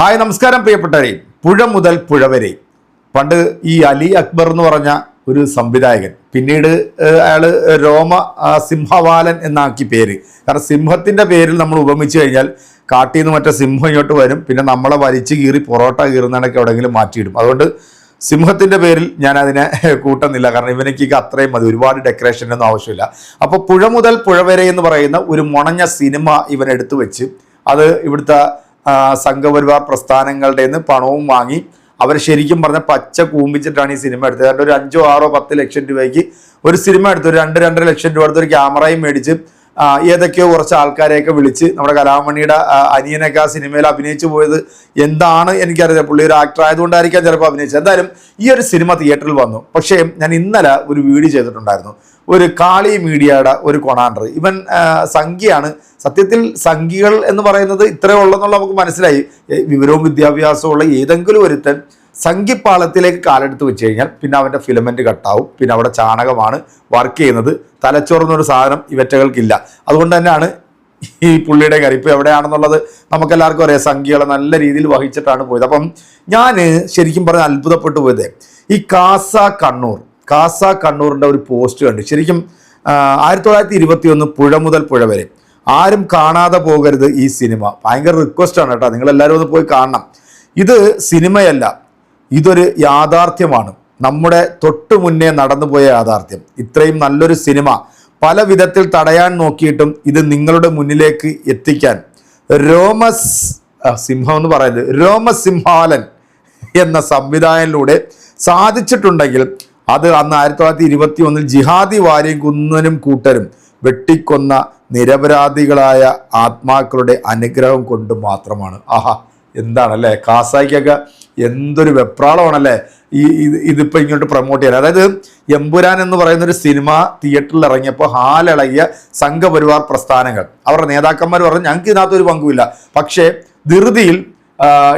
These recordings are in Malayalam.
ഹായ് നമസ്കാരം പ്രിയപ്പെട്ടവരെ. പുഴ മുതൽ പുഴ വരെ. പണ്ട് ഈ അലി അക്ബർ എന്ന് പറഞ്ഞ ഒരു സംവിധായകൻ പിന്നീട് അയാൾ രോമ സിംഹവാലൻ എന്നാക്കി പേര്. കാരണം സിംഹത്തിന്റെ പേരിൽ നമ്മൾ ഉപമിച്ചു കഴിഞ്ഞാൽ കാട്ടിൽ നിന്ന് മറ്റേ സിംഹം ഇങ്ങോട്ട് വരും പിന്നെ നമ്മളെ വലിച്ചു കീറി പൊറോട്ട കീറുന്നതൊക്കെ എവിടെയെങ്കിലും മാറ്റിയിടും. അതുകൊണ്ട് സിംഹത്തിന്റെ പേരിൽ ഞാൻ അതിനെ കൂട്ടുന്നില്ല. കാരണം ഇവനക്ക് അത്രയും മതി ഒരുപാട് ഡെക്കറേഷൻ ഒന്നും ആവശ്യമില്ല. അപ്പോൾ പുഴ മുതൽ പുഴ വരെ എന്ന് പറയുന്ന ഒരു മുണഞ്ഞ സിനിമ ഇവൻ എടുത്തു വെച്ച് അത് ഇവിടുത്തെ സംഘപരിവാർ പ്രസ്ഥാനങ്ങളുടെ നിന്ന് പണവും വാങ്ങി. അവർ ശരിക്കും പറഞ്ഞ പച്ച കൂമ്പിച്ചിട്ടാണ് ഈ സിനിമ എടുത്തത്. ഏതാണ്ട് ഒരു അഞ്ചോ ആറോ പത്ത് ലക്ഷം രൂപയ്ക്ക് ഒരു സിനിമ എടുത്തു. ഒരു രണ്ട് രണ്ടര ലക്ഷം രൂപ എടുത്ത് ഒരു ക്യാമറയും മേടിച്ച് ഏതൊക്കെയോ കുറച്ച് ആൾക്കാരെയൊക്കെ വിളിച്ച് നമ്മുടെ കലാമണിയുടെ അനിയനൊക്കെ ആ സിനിമയിൽ അഭിനയിച്ചു പോയത് എന്താണ് എനിക്കറിയാം പുള്ളി ഒരു ആക്ടർ ആയതുകൊണ്ടായിരിക്കാം ചിലപ്പോൾ അഭിനയിച്ചത്. എന്തായാലും ഈ ഒരു സിനിമ തിയേറ്ററിൽ വന്നു. പക്ഷേ ഞാൻ ഇന്നലെ ഒരു വീഡിയോ ചെയ്തിട്ടുണ്ടായിരുന്നു. ഒരു കാളി മീഡിയയുടെ ഒരു കൊണാണ്ടർ. ഇവൻ സംഖ്യയാണ്. സത്യത്തിൽ സംഖ്യകൾ എന്ന് പറയുന്നത് ഇത്രയേ ഉള്ളെന്നുള്ള നമുക്ക് മനസ്സിലായി. വിവരവും വിദ്യാഭ്യാസവും ഉള്ള ഏതെങ്കിലും ഒരുത്തൻ സംഖ്യപ്പാളത്തിലേക്ക് കാലെടുത്ത് വെച്ച് കഴിഞ്ഞാൽ പിന്നെ അവന്റെ ഫിലമെന്റ് കട്ടാവും. പിന്നെ അവിടെ ചാണകമാണ് വർക്ക് ചെയ്യുന്നത്. തലച്ചോറെന്നൊരു സാധനം ഇവറ്റകൾക്കില്ല. അതുകൊണ്ട് തന്നെയാണ് ഈ പുള്ളിയുടെ കരിപ്പ് എവിടെയാണെന്നുള്ളത് നമുക്കെല്ലാവർക്കും അറിയാം. സംഖ്യകളെ നല്ല രീതിയിൽ വഹിച്ചിട്ടാണ് പോയത്. അപ്പം ഞാൻ ശരിക്കും പറഞ്ഞാൽ അത്ഭുതപ്പെട്ടു പോയത് ഈ കാസ കണ്ണൂർ കാസ കണ്ണൂറിന്റെ ഒരു പോസ്റ്റ് കണ്ടു. ശരിക്കും ആയിരത്തി തൊള്ളായിരത്തി ഇരുപത്തി ഒന്ന് പുഴ മുതൽ പുഴ വരെ. ആരും കാണാതെ പോകരുത് ഈ സിനിമ. ഭയങ്കര റിക്വസ്റ്റാണ് കേട്ടോ. നിങ്ങളെല്ലാവരും ഒന്ന് പോയി കാണണം. ഇത് സിനിമയല്ല. ഇതൊരു യാഥാർത്ഥ്യമാണ്. നമ്മുടെ തൊട്ടു മുന്നേ നടന്നുപോയ യാഥാർത്ഥ്യം. ഇത്രയും നല്ലൊരു സിനിമ പല വിധത്തിൽ തടയാൻ നോക്കിയിട്ടും ഇത് നിങ്ങളുടെ മുന്നിലേക്ക് എത്തിക്കാൻ രോമസ് സിംഹം എന്ന് പറയുന്നത് രോമസിംഹാലൻ എന്ന സംവിധായകനിലൂടെ സാധിച്ചിട്ടുണ്ടെങ്കിൽ അത് അന്ന് ആയിരത്തി തൊള്ളായിരത്തി ഇരുപത്തി ഒന്നിൽ ജിഹാദി വാര്യം കുന്നനും കൂട്ടരും വെട്ടിക്കൊന്ന നിരപരാധികളായ ആത്മാക്കളുടെ അനുഗ്രഹം കൊണ്ട് മാത്രമാണ്. ആഹാ എന്താണല്ലേ കാസായിക്കൊക്കെ എന്തൊരു വെപ്രാളമാണല്ലേ? ഈ ഇത് ഇതിപ്പോൾ ഇങ്ങോട്ട് പ്രൊമോട്ട് ചെയ്യാൻ. അതായത് എമ്പുരാൻ എന്ന് പറയുന്ന ഒരു സിനിമ തിയേറ്ററിൽ ഇറങ്ങിയപ്പോൾ ഹാലിളകിയ സംഘപരിവാർ പ്രസ്ഥാനങ്ങൾ. അവരുടെ നേതാക്കന്മാർ പറഞ്ഞു ഞങ്ങൾക്ക് ഇതിനകത്ത് ഒരു പങ്കുമില്ല. പക്ഷേ ധൃതിയിൽ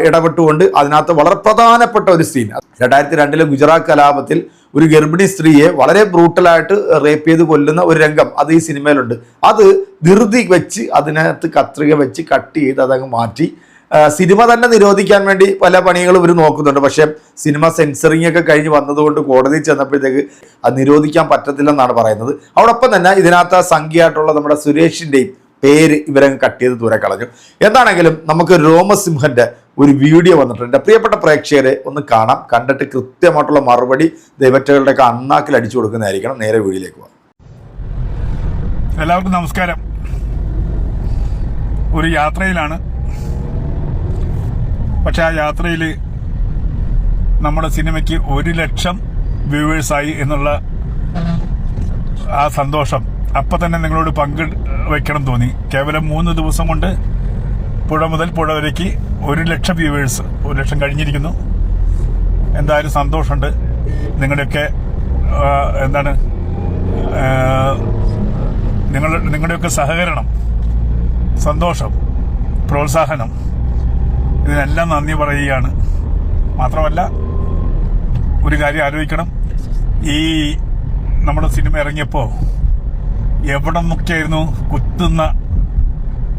ഇടപെട്ടുകൊണ്ട് അതിനകത്ത് വളരെ പ്രധാനപ്പെട്ട ഒരു സീൻ രണ്ടായിരത്തി രണ്ടിലെ ഗുജറാത്ത് കലാപത്തിൽ ഒരു ഗർഭിണി സ്ത്രീയെ വളരെ ബ്രൂട്ടലായിട്ട് റേപ്പ് ചെയ്ത് കൊല്ലുന്ന ഒരു രംഗം അത് ഈ സിനിമയിലുണ്ട്. അത് ധൃതി വെച്ച് അതിനകത്ത് കത്രിക വെച്ച് കട്ട് ചെയ്ത് അതങ്ങ് മാറ്റി. സിനിമ തന്നെ നിരോധിക്കാൻ വേണ്ടി പല പണികളും ഇവർ നോക്കുന്നുണ്ട്. പക്ഷേ സിനിമ സെൻസറിങ് ഒക്കെ കഴിഞ്ഞ് വന്നതുകൊണ്ട് കോടതി ചെന്നപ്പോഴത്തേക്ക് അത് നിരോധിക്കാൻ പറ്റത്തില്ലെന്നാണ് പറയുന്നത്. അതോടൊപ്പം തന്നെ ഇതിനകത്ത് സംഖ്യയായിട്ടുള്ള നമ്മുടെ സുരേഷിന്റെയും പേര് ഇവരങ്ങ് കട്ട് ചെയ്ത് ദൂരെ കളഞ്ഞു. എന്താണെങ്കിലും നമുക്ക് രോമസിംഹന്റെ ഒരു വീഡിയോ വന്നിട്ടുണ്ട്. പ്രിയപ്പെട്ട പ്രേക്ഷകരെ ഒന്ന് കാണാം. കണ്ടിട്ട് കൃത്യമായിട്ടുള്ള മറുപടി ദൈവറ്റകളുടെ ഒക്കെ അണ്ണാക്കിൽ അടിച്ചു കൊടുക്കുന്നതായിരിക്കണം. നേരെ വീഡിയോയിലേക്ക് പോകാം. എല്ലാവർക്കും നമസ്കാരം. ഒരു യാത്രയിലാണ് പക്ഷെ ആ യാത്രയിൽ നമ്മുടെ സിനിമയ്ക്ക് ഒരു ലക്ഷം വ്യൂവേഴ്സായി എന്നുള്ള ആ സന്തോഷം. അപ്പം തന്നെ നിങ്ങളോട് പങ്ക് വയ്ക്കണം തോന്നി. കേവലം മൂന്ന് ദിവസം കൊണ്ട് പുഴ മുതൽ പുഴ വരയ്ക്ക് ഒരു ലക്ഷം വ്യൂവേഴ്സ് ഒരു ലക്ഷം കഴിഞ്ഞിരിക്കുന്നു. എന്തായാലും സന്തോഷമുണ്ട്. നിങ്ങളുടെയൊക്കെ എന്താണ് നിങ്ങൾ നിങ്ങളുടെയൊക്കെ സഹകരണം സന്തോഷം പ്രോത്സാഹനം ഇതിനെല്ലാം നന്ദി പറയുകയാണ്. മാത്രമല്ല ഒരു കാര്യം ആലോചിക്കണം. ഈ നമ്മുടെ സിനിമ ഇറങ്ങിയപ്പോൾ എവിടെ നോക്കിയായിരുന്നു കുത്തുന്ന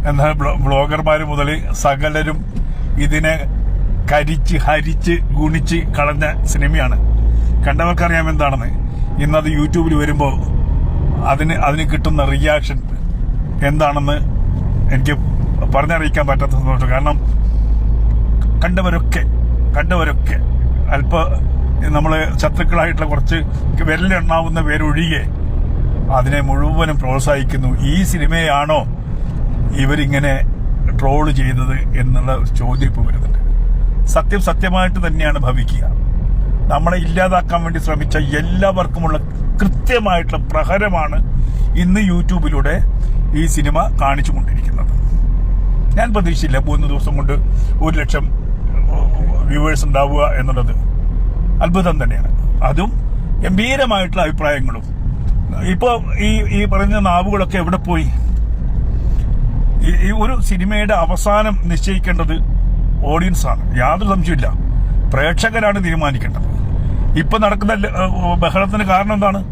എന്താ ബ്ലോഗർമാർ മുതൽ സകലരും ഇതിനെ കരിച്ച് ഹരിച്ച് ഗുണിച്ച് കളഞ്ഞ സിനിമയാണ്. കണ്ടവർക്കറിയാം എന്താണെന്ന്. ഇന്നത് യൂട്യൂബിൽ വരുമ്പോൾ അതിന് അതിന് കിട്ടുന്ന റിയാക്ഷൻ എന്താണെന്ന് എനിക്ക് പറഞ്ഞറിയിക്കാൻ പറ്റാത്ത സന്തോഷം കാരണം കണ്ടവരൊക്കെ കണ്ടവരൊക്കെ. അല്പ നമ്മൾ ശത്രുക്കളായിട്ടുള്ള കുറച്ച് വിരലെണ്ണാവുന്ന പേരൊഴികെ അതിനെ മുഴുവനും പ്രോത്സാഹിക്കുന്നു. ഈ സിനിമയാണോ ഇവരിങ്ങനെ ട്രോൾ ചെയ്തത് എന്നുള്ള ചോദ്യം ഇപ്പോൾ വരുന്നുണ്ട്. സത്യം സത്യമായിട്ട് തന്നെയാണ് ഭവിക്കുക. നമ്മളെ ഇല്ലാതാക്കാൻ വേണ്ടി ശ്രമിച്ച എല്ലാവർക്കുമുള്ള കൃത്യമായിട്ടുള്ള പ്രഹരമാണ് ഇന്ന് യൂട്യൂബിലൂടെ ഈ സിനിമ കാണിച്ചു കൊണ്ടിരിക്കുന്നത്. ഞാൻ പ്രതീക്ഷിച്ചില്ല. മൂന്ന് ദിവസം കൊണ്ട് ഒരു ലക്ഷം വ്യൂവേഴ്സ് ഉണ്ടാവുക എന്നുള്ളത് അത്ഭുതം തന്നെയാണ്. അതും ഗംഭീരമായിട്ടുള്ള അഭിപ്രായങ്ങളും. ഇപ്പൊ ഈ ഈ പറഞ്ഞ നാവുകളൊക്കെ എവിടെ പോയി? ഈ- ഒരു സിനിമയുടെ അവസാനം നിശ്ചയിക്കേണ്ടത് ഓഡിയൻസാണ്. യാതൊരു സംശയമില്ല പ്രേക്ഷകരാണ് തീരുമാനിക്കേണ്ടത്. ഇപ്പൊ നടക്കുന്ന ബഹളത്തിന് കാരണം എന്താണ്?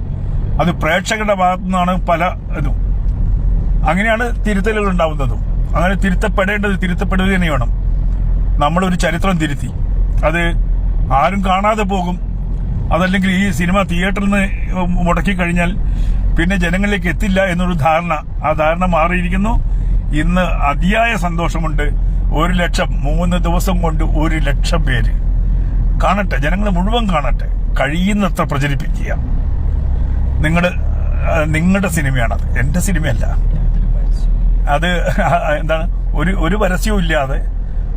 അത് പ്രേക്ഷകരുടെ ഭാഗത്തു നിന്നാണ് പല ഇതും. അങ്ങനെയാണ് തിരുത്തലുകൾ ഉണ്ടാവുന്നതും. അങ്ങനെ തിരുത്തപ്പെടേണ്ടത് തിരുത്തപ്പെടുക തന്നെ വേണം നമ്മളൊരു ചരിത്രം തിരുത്തി. അത് ആരും കാണാതെ പോകും. അതല്ലെങ്കിൽ ഈ സിനിമ തിയേറ്ററിൽ നിന്ന് മുടക്കി കഴിഞ്ഞാൽ പിന്നെ ജനങ്ങളിലേക്ക് എത്തില്ല എന്നൊരു ധാരണ. ആ ധാരണ മാറിയിരിക്കുന്നു. ഇന്ന് അതിയായ സന്തോഷമുണ്ട്. ഒരു ലക്ഷം മൂന്ന് ദിവസം കൊണ്ട് ഒരു ലക്ഷം പേര്. കാണട്ടെ ജനങ്ങൾ മുഴുവൻ കാണട്ടെ. കഴിയുന്നത്ര പ്രചരിപ്പിക്കുക. നിങ്ങൾ നിങ്ങളുടെ സിനിമയാണത്. എന്റെ സിനിമയല്ല. അത് എന്താണ്? ഒരു ഒരു പരസ്യവും ഇല്ലാതെ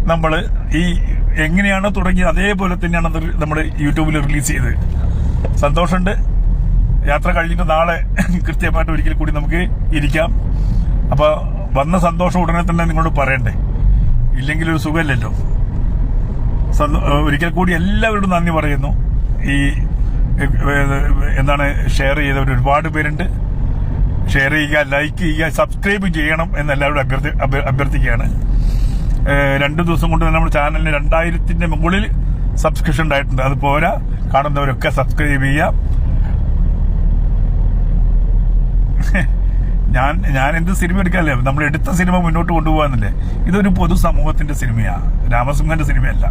നമ്മൾ ഈ എങ്ങനെയാണോ തുടങ്ങിയത് അതേപോലെ തന്നെയാണ് അത് നമ്മൾ യൂട്യൂബിൽ റിലീസ് ചെയ്തത് സന്തോഷമുണ്ട്. യാത്ര കഴിഞ്ഞിട്ട് നാളെ കൃത്യമായിട്ട് ഒരിക്കൽ കൂടി നമുക്ക് ഇരിക്കാം. അപ്പോൾ വന്ന സന്തോഷം ഉടനെ തന്നെ നിങ്ങളോട് പറയണ്ടേ? ഇല്ലെങ്കിൽ ഒരു സുഖമില്ലല്ലോ ഒരിക്കൽ കൂടി എല്ലാവരോടും നന്ദി പറയുന്നു. ഈ എന്താണ് ഷെയർ ചെയ്തവർ ഒരുപാട് പേരുണ്ട്. ഷെയർ ചെയ്യുക ലൈക്ക് ചെയ്യുക സബ്സ്ക്രൈബ് ചെയ്യണം എന്ന് എല്ലാവരോടും അഭ്യർത്ഥി അഭ്യർത്ഥിക്കുകയാണ്. രണ്ട് ദിവസം കൊണ്ട് തന്നെ നമ്മുടെ ചാനലിന് രണ്ടായിരത്തിന്റെ മുകളിൽ സബ്സ്ക്രിപ്ഷൻ ഉണ്ടായിട്ടുണ്ട്. അത് പോരാ. കാണുന്നവരൊക്കെ സബ്സ്ക്രൈബ് ചെയ്യുക ഞാൻ ഞാൻ എന്ത് സിനിമ എടുക്കാനല്ലേ നമ്മൾ എടുത്ത സിനിമ മുന്നോട്ട് കൊണ്ടുപോകാന്നില്ലേ? ഇതൊരു പൊതു സമൂഹത്തിന്റെ സിനിമയാണ് രാമസിംഹന്റെ സിനിമയല്ല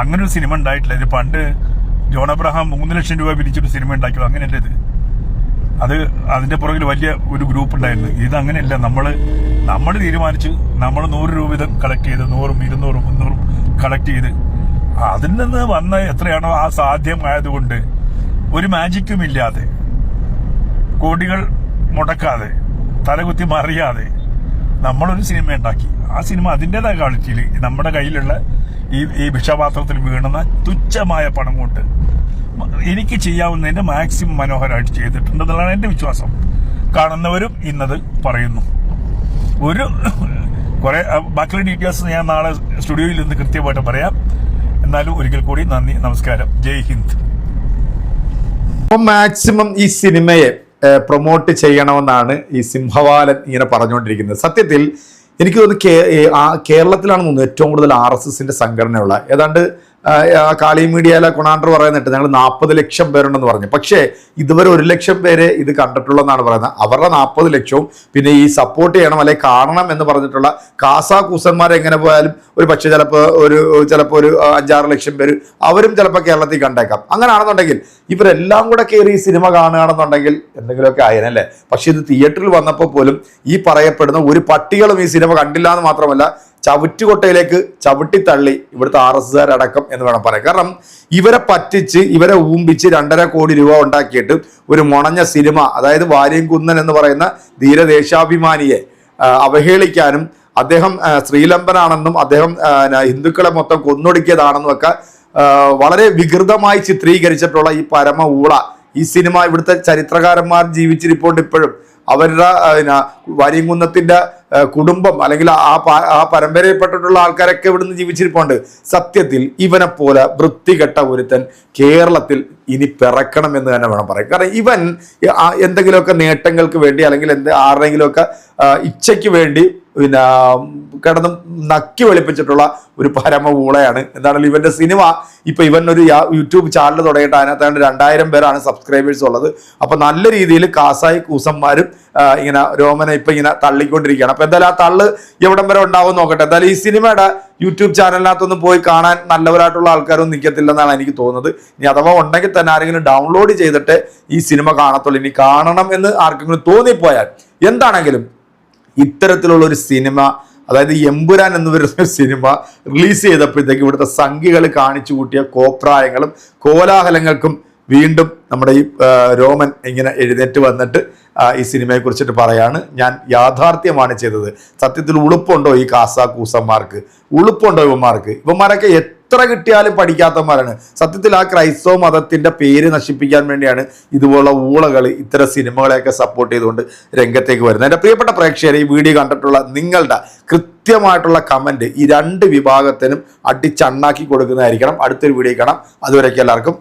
അങ്ങനെ ഒരു സിനിമ ഉണ്ടായിട്ടില്ല. ഇത് പണ്ട് ജോൺ അബ്രഹാം മൂന്ന് ലക്ഷം രൂപ പിരിച്ചൊരു സിനിമ ഉണ്ടാക്കിയോ അങ്ങനെയല്ല ഇത്? അത് അതിന്റെ പുറകിൽ വലിയ ഒരു ഗ്രൂപ്പ് ഉണ്ടായിരുന്നു. ഇത് അങ്ങനെയല്ല. നമ്മൾ നമ്മൾ തീരുമാനിച്ചു നമ്മൾ നൂറ് രൂപ വീതം കളക്ട് ചെയ്ത് നൂറും ഇരുന്നൂറും മുന്നൂറും കളക്ട് ചെയ്ത് അതിൽ നിന്ന് വന്ന എത്രയാണോ ആ സാധ്യമായതുകൊണ്ട് ഒരു മാജിക്കും ഇല്ലാതെ കോടികൾ മുടക്കാതെ തലകുത്തി മറിയാതെ നമ്മളൊരു സിനിമ ഉണ്ടാക്കി. ആ സിനിമ അതിന്റെതായ ക്വാളിറ്റിയിൽ നമ്മുടെ കയ്യിലുള്ള ഈ ഈ ഭിക്ഷാപാത്രത്തിൽ വീണുന്ന തുച്ഛമായ പണം കൊണ്ട് എനിക്ക് ചെയ്യാവുന്നതിന്റെ മാക്സിമം മനോഹരമായിട്ട് ചെയ്തിട്ടുണ്ടെന്നുള്ളതാണ് എന്റെ വിശ്വാസം. കാണുന്നവരും ഇന്നത് പറയുന്നു. ഒരു കുറെ ബാക്കിയുള്ള ഡീറ്റെയിൽസ് ഞാൻ നാളെ സ്റ്റുഡിയോയിൽ നിന്ന് കൃത്യമായിട്ട് പറയാം. എന്നാലും ഒരിക്കൽ കൂടി നന്ദി നമസ്കാരം. ജയ് ഹിന്ദ്. അപ്പം മാക്സിമം ഈ സിനിമയെ പ്രൊമോട്ട് ചെയ്യണമെന്നാണ് ഈ സിംഹവാലൻ ഇങ്ങനെ പറഞ്ഞുകൊണ്ടിരിക്കുന്നത്. സത്യത്തിൽ എനിക്ക് തോന്നുന്നു കേരളത്തിലാണ് തോന്നുന്നു ഏറ്റവും കൂടുതൽ ആർ എസ് എസിന്റെ സംഘടനയുള്ള. ഏതാണ്ട് കാളി മീഡിയയിലെ കുണാണ്ടർ പറയുന്നിട്ട് ഞങ്ങൾ നാൽപ്പത് ലക്ഷം പേരുണ്ടെന്ന് പറഞ്ഞു. പക്ഷേ ഇതുവരെ ഒരു ലക്ഷം പേര് ഇത് കണ്ടിട്ടുള്ളതെന്നാണ് പറയുന്നത്. അവരുടെ നാൽപ്പത് ലക്ഷവും പിന്നെ ഈ സപ്പോർട്ട് ചെയ്യണം അല്ലെങ്കിൽ കാണണം എന്ന് പറഞ്ഞിട്ടുള്ള കാസാ കൂസന്മാർ എങ്ങനെ പോയാലും ഒരു പക്ഷേ ചിലപ്പോൾ ഒരു ചിലപ്പോൾ ഒരു അഞ്ചാറ് ലക്ഷം പേര് അവരും ചിലപ്പോൾ കേരളത്തിൽ കണ്ടേക്കാം. അങ്ങനെയാണെന്നുണ്ടെങ്കിൽ ഇവരെല്ലാം കൂടെ കയറി ഈ സിനിമ കാണുകയാണെന്നുണ്ടെങ്കിൽ എന്തെങ്കിലുമൊക്കെ ആയനല്ലേ പക്ഷേ ഇത് തിയേറ്ററിൽ വന്നപ്പോൾ പോലും ഈ പറയപ്പെടുന്ന ഒരു പട്ടികളും ഈ സിനിമ കണ്ടില്ല എന്ന് മാത്രമല്ല ചവിറ്റുകൊട്ടയിലേക്ക് ചവിട്ടി തള്ളി ഇവിടുത്തെ ആർ എസ് അടക്കം എന്ന് വേണം പറയാം കാരണം ഇവരെ പറ്റിച്ച് ഇവരെ ഊമ്പിച്ച് രണ്ടര കോടി രൂപ ഉണ്ടാക്കിയിട്ട് ഒരു മുണഞ്ഞ സിനിമ അതായത് വാര്യം കുന്നൻ എന്ന് പറയുന്ന ധീരദേശാഭിമാനിയെ അവഹേളിക്കാനും അദ്ദേഹം ശ്രീലംബനാണെന്നും അദ്ദേഹം ഹിന്ദുക്കളെ മൊത്തം കൊന്നൊടുക്കിയതാണെന്നും ഒക്കെ വളരെ വികൃതമായി ചിത്രീകരിച്ചിട്ടുള്ള ഈ പരമ ഊള ഈ സിനിമ ഇവിടുത്തെ ചരിത്രകാരന്മാർ ജീവിച്ചിരിപ്പുണ്ട് ഇപ്പോഴും. അവരുടെ വാര്യംകുന്നത്തിന്റെ കുടുംബം അല്ലെങ്കിൽ ആ ആ പരമ്പരയിൽപ്പെട്ടിട്ടുള്ള ആൾക്കാരൊക്കെ ഇവിടുന്ന് ജീവിച്ചിരിപ്പുണ്ട്. സത്യത്തിൽ ഇവനെപ്പോലെ പോലെ വൃത്തികെട്ട ഒരുത്തൻ കേരളത്തിൽ ഇനി പിറക്കണം എന്ന് തന്നെ വേണം പറയാം കാരണം ഇവൻ എന്തെങ്കിലുമൊക്കെ നേട്ടങ്ങൾക്ക് വേണ്ടി അല്ലെങ്കിൽ എന്ത് ആരുടെങ്കിലുമൊക്കെ ഇച്ഛയ്ക്ക് വേണ്ടി പിന്നെ കിടന്ന് നക്കി വെളുപ്പിച്ചിട്ടുള്ള ഒരു പരമ ഊളയാണ് എന്താണെങ്കിലും ഇവന്റെ സിനിമ ഇപ്പം ഇവൻ ഒരു യൂട്യൂബ് ചാനൽ തുടങ്ങിയിട്ട് അതിനകത്താണ്ട് രണ്ടായിരം പേരാണ് സബ്സ്ക്രൈബേഴ്സ് ഉള്ളത്. അപ്പം നല്ല രീതിയിൽ കാസായി കൂസന്മാരും ഇങ്ങനെ രോമനെ ഇപ്പൊ ഇങ്ങനെ തള്ളിക്കൊണ്ടിരിക്കുകയാണ്. അപ്പൊ എന്തായാലും ആ തള്ള് എവിടം വരെ ഉണ്ടാവും നോക്കട്ടെ. എന്തായാലും ഈ സിനിമയുടെ യൂട്യൂബ് ചാനലിനകത്തൊന്നും പോയി കാണാൻ നല്ലവരായിട്ടുള്ള ആൾക്കാരൊന്നും നിൽക്കത്തില്ലെന്നാണ് എനിക്ക് തോന്നുന്നത്. ഇനി അഥവാ ഉണ്ടെങ്കിൽ തന്നെ ആരെങ്കിലും ഡൗൺലോഡ് ചെയ്തിട്ട് ഈ സിനിമ കാണത്തുള്ളൂ. ഇനി കാണണം എന്ന് ആർക്കെങ്കിലും തോന്നിപ്പോയാൽ എന്താണെങ്കിലും ഇത്തരത്തിലുള്ള ഒരു സിനിമ അതായത് എമ്പുരാൻ എന്ന് ഒരു സിനിമ റിലീസ് ചെയ്തപ്പോഴത്തേക്ക് ഇവിടുത്തെ സംഖ്യകൾ കാണിച്ചു കൂട്ടിയ കോപ്രായങ്ങളും കോലാഹലങ്ങൾക്കും വീണ്ടും നമ്മുടെ ഈ രോമൻ ഇങ്ങനെ എഴുന്നേറ്റ് വന്നിട്ട് ഈ സിനിമയെ കുറിച്ചിട്ട് പറയാണ്. ഞാൻ യാഥാർത്ഥ്യമാണ് ചെയ്തത്. സത്യത്തിൽ ഉളുപ്പുണ്ടോ ഈ കാസ കൂസന്മാർക്ക്? ഉളുപ്പുണ്ടോ ഇവന്മാർക്ക്? ഇവന്മാരൊക്കെ എത്ര കിട്ടിയാലും പഠിക്കാത്തവന്മാരാണ്. സത്യത്തിൽ ആ ക്രൈസ്തവ മതത്തിന്റെ പേര് നശിപ്പിക്കാൻ വേണ്ടിയാണ് ഇതുപോലുള്ള ഊളകൾ ഇത്തരം സിനിമകളെയൊക്കെ സപ്പോർട്ട് ചെയ്തുകൊണ്ട് രംഗത്തേക്ക് വരുന്നത്. എന്റെ പ്രിയപ്പെട്ട പ്രേക്ഷകരെ ഈ വീഡിയോ കണ്ടിട്ടുള്ള നിങ്ങളുടെ കൃത്യമായിട്ടുള്ള കമന്റ് ഈ രണ്ട് വിഭാഗത്തിനും അടിച്ചണ്ണാക്കി കൊടുക്കുന്നതായിരിക്കണം. അടുത്തൊരു വീഡിയോ കാണാം. അതുവരെയൊക്കെ എല്ലാവർക്കും